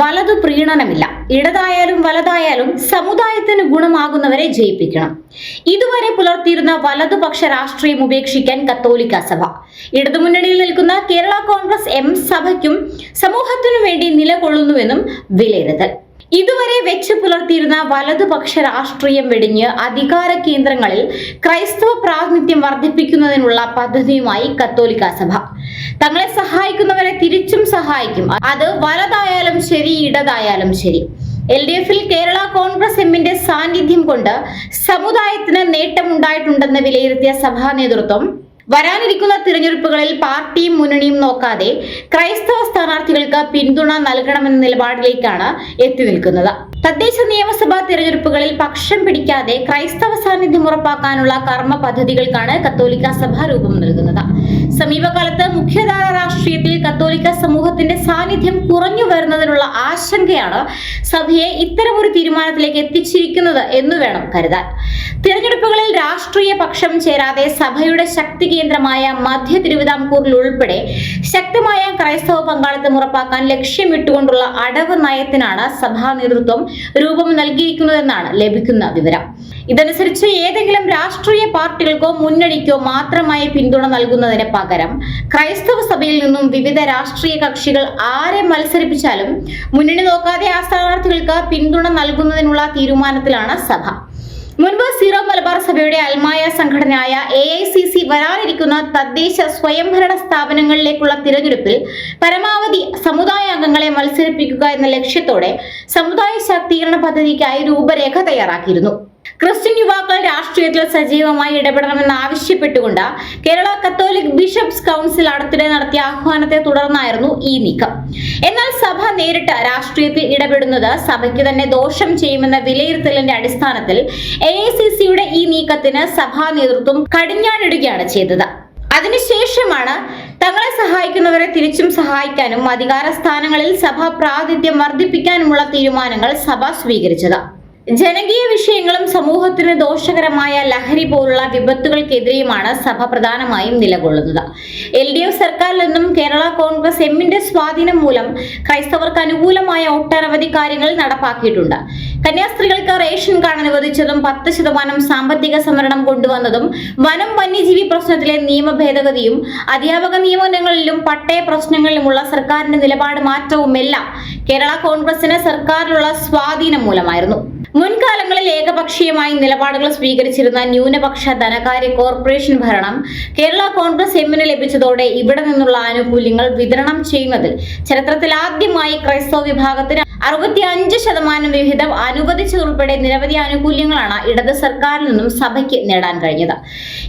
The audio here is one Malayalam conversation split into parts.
വലതു പ്രീണനമില്ല. ഇടതായാലും വലതായാലും സമുദായത്തിന് ഗുണമാകുന്നവരെ ജയിപ്പിക്കണം. ഇതുവരെ പുലർത്തിയിരുന്ന വലതുപക്ഷ രാഷ്ട്രീയം ഉപേക്ഷിക്കാൻ കത്തോലിക്ക സഭ. ഇടതുമുന്നണിയിൽ നിൽക്കുന്ന കേരള കോൺഗ്രസ് എം സഭയ്ക്കും സമൂഹത്തിനു വേണ്ടി നിലകൊള്ളുന്നുവെന്നും വിലയിരുത്തൽ. ഇതുവരെ വെച്ച് പുലർത്തിയിരുന്ന വലതുപക്ഷ രാഷ്ട്രീയം വെടിഞ്ഞ് അധികാര കേന്ദ്രങ്ങളിൽ ക്രൈസ്തവ പ്രാതിനിധ്യം വർദ്ധിപ്പിക്കുന്നതിനുള്ള പദ്ധതിയുമായി കത്തോലിക്ക സഭ. തങ്ങളെ സഹായിക്കുന്നവരെ തിരിച്ചും സഹായിക്കും. അത് വലതായാലും ശരി ഇടതായാലും ശരി. എൽ ഡി എഫിൽ കേരള കോൺഗ്രസ് എമ്മിന്റെ സാന്നിധ്യം കൊണ്ട് സമുദായത്തിന് നേട്ടമുണ്ടായിട്ടുണ്ടെന്ന് വിലയിരുത്തിയ സഭാ നേതൃത്വം വരാനിരിക്കുന്ന തിരഞ്ഞെടുപ്പുകളിൽ പാർട്ടിയും മുന്നണിയും നോക്കാതെ ക്രൈസ്തവ സ്ഥാനാർത്ഥികൾക്ക് പിന്തുണ നൽകണമെന്ന നിലപാടിലേക്കാണ് എത്തി നിൽക്കുന്നത്. തദ്ദേശ നിയമസഭാ തിരഞ്ഞെടുപ്പുകളിൽ പക്ഷം പിടിക്കാതെ ക്രൈസ്തവ സാന്നിധ്യം ഉറപ്പാക്കാനുള്ള കർമ്മ പദ്ധതികൾക്കാണ് കത്തോലിക്ക സഭ രൂപം നൽകുന്നത്. സമീപകാലത്ത് മുഖ്യധാര രാഷ്ട്രീയത്തിൽ കത്തോലിക്ക സമൂഹത്തിന്റെ സാന്നിധ്യം കുറഞ്ഞു വരുന്നതിനുള്ള ആശങ്കയാണ് സഭയെ ഇത്തരമൊരു തീരുമാനത്തിലേക്ക് എത്തിച്ചിരിക്കുന്നത് എന്ന് വേണം കരുതാൻ. തിരഞ്ഞെടുപ്പുകളിൽ രാഷ്ട്രീയ പക്ഷം ചേരാതെ സഭയുടെ ശക്തി കേന്ദ്രമായ മധ്യ തിരുവിതാംകൂറിൽ ഉൾപ്പെടെ ശക്തമായ ക്രൈസ്തവ പങ്കാളിത്തം ഉറപ്പാക്കാൻ ലക്ഷ്യമിട്ടുകൊണ്ടുള്ള അടവ് നയത്തിനാണ് സഭാ നേതൃത്വം രൂപം നൽകിയിരിക്കുന്നതെന്നാണ് ലഭിക്കുന്ന വിവരം. ഇതനുസരിച്ച് ഏതെങ്കിലും രാഷ്ട്രീയ പാർട്ടികൾക്കോ മുന്നണിക്കോ മാത്രമായി പിന്തുണ നൽകുന്നതിന് പകരം ക്രൈസ്തവ സഭയിൽ നിന്നും വിവിധ രാഷ്ട്രീയ കക്ഷികൾ ആരെ മത്സരിപ്പിച്ചാലും മുന്നണി നോക്കാതെ ആ സ്ഥാനാർത്ഥികൾക്ക് പിന്തുണ നൽകുന്നതിനുള്ള തീരുമാനത്തിലാണ് സഭ. മുൻപ് സീറോ മലബാർ സഭയുടെ അൽമായ സംഘടനയായ എ ഐ സി സി വരാനിരിക്കുന്ന തദ്ദേശ സ്വയംഭരണ സ്ഥാപനങ്ങളിലേക്കുള്ള തിരഞ്ഞെടുപ്പിൽ പരമാവധി സമുദായ അംഗങ്ങളെ മത്സരിപ്പിക്കുക എന്ന ലക്ഷ്യത്തോടെ സമുദായ ശാക്തീകരണ പദ്ധതിക്കായി രൂപരേഖ തയ്യാറാക്കിയിരുന്നു. ക്രിസ്ത്യൻ യുവാക്കൾ രാഷ്ട്രീയത്തിൽ സജീവമായി ഇടപെടണമെന്ന് ആവശ്യപ്പെട്ടുകൊണ്ട് കേരള കത്തോലിക് ബിഷപ്സ് കൗൺസിൽ അടുത്തിടെ നടത്തിയ ആഹ്വാനത്തെ തുടർന്നായിരുന്നു ഈ നീക്കം. എന്നാൽ സഭ നേരിട്ട് രാഷ്ട്രീയത്തിൽ ഇടപെടുന്നത് സഭയ്ക്ക് തന്നെ ദോഷം ചെയ്യുമെന്ന വിലയിരുത്തലിന്റെ അടിസ്ഥാനത്തിൽ എ ഈ നീക്കത്തിന് സഭാ നേതൃത്വം കടിഞ്ഞാണിടുകയാണ് ചെയ്തത്. അതിനുശേഷമാണ് തങ്ങളെ സഹായിക്കുന്നവരെ തിരിച്ചും സഹായിക്കാനും അധികാര സ്ഥാനങ്ങളിൽ സഭാ പ്രാതിഥ്യം വർദ്ധിപ്പിക്കാനുമുള്ള തീരുമാനങ്ങൾ സഭ സ്വീകരിച്ചത്. ജനകീയ വിഷയങ്ങളും സമൂഹത്തിന് ദോഷകരമായ ലഹരി പോലുള്ള വിപത്തുകൾക്കെതിരെയുമാണ് സഭ പ്രധാനമായും നിലകൊള്ളുന്നത്. എൽ ഡി എഫ് സർക്കാരിൽ നിന്നും കേരള കോൺഗ്രസ് എമ്മിന്റെ സ്വാധീനം മൂലം ക്രൈസ്തവർക്ക് അനുകൂലമായ ഒട്ടനവധി കാര്യങ്ങൾ നടപ്പാക്കിയിട്ടുണ്ട്. കന്യാസ്ത്രീകൾക്ക് റേഷൻ കാർഡ് അനുവദിച്ചതും പത്ത് ശതമാനം സാമ്പത്തിക സംവരണം കൊണ്ടുവന്നതും വനം വന്യജീവി പ്രശ്നത്തിലെ നിയമ ഭേദഗതിയും അധ്യാപക നിയമനങ്ങളിലും പട്ടയ പ്രശ്നങ്ങളിലുമുള്ള സർക്കാരിന്റെ നിലപാട് മാറ്റവുമെല്ലാം കേരള കോൺഗ്രസിന് സർക്കാരിലുള്ള സ്വാധീനം മൂലമായിരുന്നു. മുൻകാലങ്ങളിൽ ഏകപക്ഷീയമായി നിലപാടുകൾ സ്വീകരിച്ചിരുന്ന ന്യൂനപക്ഷ ധനകാര്യ കോർപ്പറേഷൻ ഭരണം കേരള കോൺഗ്രസ് എമ്മിന് ലഭിച്ചതോടെ ഇവിടെ നിന്നുള്ള ആനുകൂല്യങ്ങൾ വിതരണം ചെയ്യുന്നതിൽ ചരിത്രത്തിൽ ആദ്യമായി ക്രൈസ്തവ വിഭാഗത്തിന് അറുപത്തി അഞ്ച് ശതമാനം വിഹിതം അനുവദിച്ചതുൾപ്പെടെ നിരവധി ആനുകൂല്യങ്ങളാണ് ഇടത് സർക്കാരിൽ നിന്നും സഭയ്ക്ക് നേടാൻ കഴിഞ്ഞത്.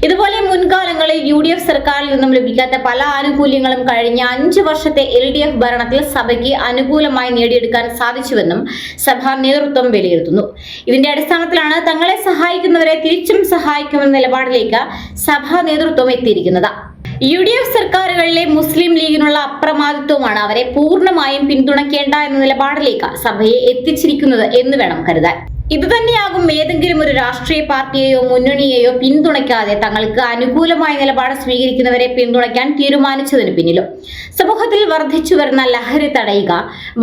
ഇതുപോലെ മുൻകാലങ്ങളിൽ യു ഡി എഫ് സർക്കാരിൽ നിന്നും ലഭിക്കാത്ത പല ആനുകൂല്യങ്ങളും കഴിഞ്ഞ അഞ്ച് വർഷത്തെ എൽ ഡി എഫ് ഭരണത്തിൽ സഭയ്ക്ക് അനുകൂലമായി നേടിയെടുക്കാൻ സാധിച്ചുവെന്നും സഭാ നേതൃത്വം വിലയിരുത്തുന്നു. ഇതിന്റെ അടിസ്ഥാനത്തിലാണ് തങ്ങളെ സഹായിക്കുന്നവരെ തിരിച്ചും സഹായിക്കുമെന്ന നിലപാടിലേക്ക് സഭാ നേതൃത്വം എത്തിയിരിക്കുന്നത്. യു ഡി എഫ് സർക്കാരുകളിലെ മുസ്ലിം ലീഗിനുള്ള അപ്രമാദിത്വമാണ് അവരെ പൂർണമായും പിന്തുണയ്ക്കേണ്ട എന്ന നിലപാടിലേക്ക് സഭയെ എത്തിച്ചിരിക്കുന്നത് എന്ന് വേണം കരുതാൻ. ഇതുതന്നെയാകും ഏതെങ്കിലും ഒരു രാഷ്ട്രീയ പാർട്ടിയെയോ മുന്നണിയെയോ പിന്തുണയ്ക്കാതെ തങ്ങൾക്ക് അനുകൂലമായ നിലപാട് സ്വീകരിക്കുന്നവരെ പിന്തുണയ്ക്കാൻ തീരുമാനിച്ചതിന് പിന്നിലും. സമൂഹത്തിൽ വർദ്ധിച്ചു വരുന്ന ലഹരി തടയുക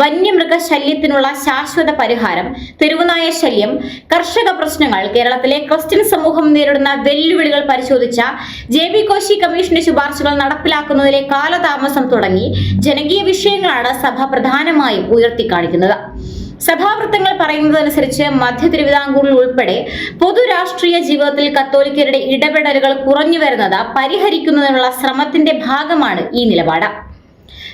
വന്യമൃഗ ശല്യത്തിനുള്ള ശാശ്വത പരിഹാരം തെരുവുനായ ശല്യം കർഷക പ്രശ്നങ്ങൾ കേരളത്തിലെ ക്രിസ്ത്യൻ സമൂഹം നേരിടുന്ന വെല്ലുവിളികൾ പരിശോധിച്ച ജെ ബി കോശി കമ്മീഷന്റെ ശുപാർശകൾ നടപ്പിലാക്കുന്നതിലെ കാലതാമസം തുടങ്ങി ജനകീയ വിഷയങ്ങളാണ് സഭ പ്രധാനമായും ഉയർത്തിക്കാണിക്കുന്നത്. സഭാവൃത്തങ്ങൾ പറയുന്നതനുസരിച്ച് മധ്യ തിരുവിതാംകൂറിൽ ഉൾപ്പെടെ പൊതു രാഷ്ട്രീയ ജീവിതത്തിൽ കത്തോലിക്കരുടെ ഇടപെടലുകൾ കുറഞ്ഞു വരുന്നത് പരിഹരിക്കുന്നതിനുള്ള ശ്രമത്തിന്റെ ഭാഗമാണ് ഈ നിലപാട്.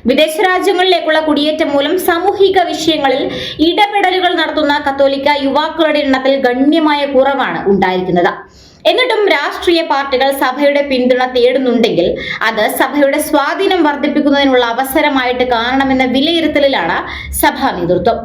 വിദേശ രാജ്യങ്ങളിലേക്കുള്ള കുടിയേറ്റം മൂലം സാമൂഹിക വിഷയങ്ങളിൽ ഇടപെടലുകൾ നടത്തുന്ന കത്തോലിക്ക യുവാക്കളുടെ എണ്ണത്തിൽ ഗണ്യമായ കുറവാണ് ഉണ്ടായിരിക്കുന്നത്. എന്നിട്ടും രാഷ്ട്രീയ പാർട്ടികൾ സഭയുടെ പിന്തുണ തേടുന്നുണ്ടെങ്കിൽ അത് സഭയുടെ സ്വാധീനം വർദ്ധിപ്പിക്കുന്നതിനുള്ള അവസരമായിട്ട് കാണണമെന്ന വിലയിരുത്തലിലാണ് സഭാ നേതൃത്വം.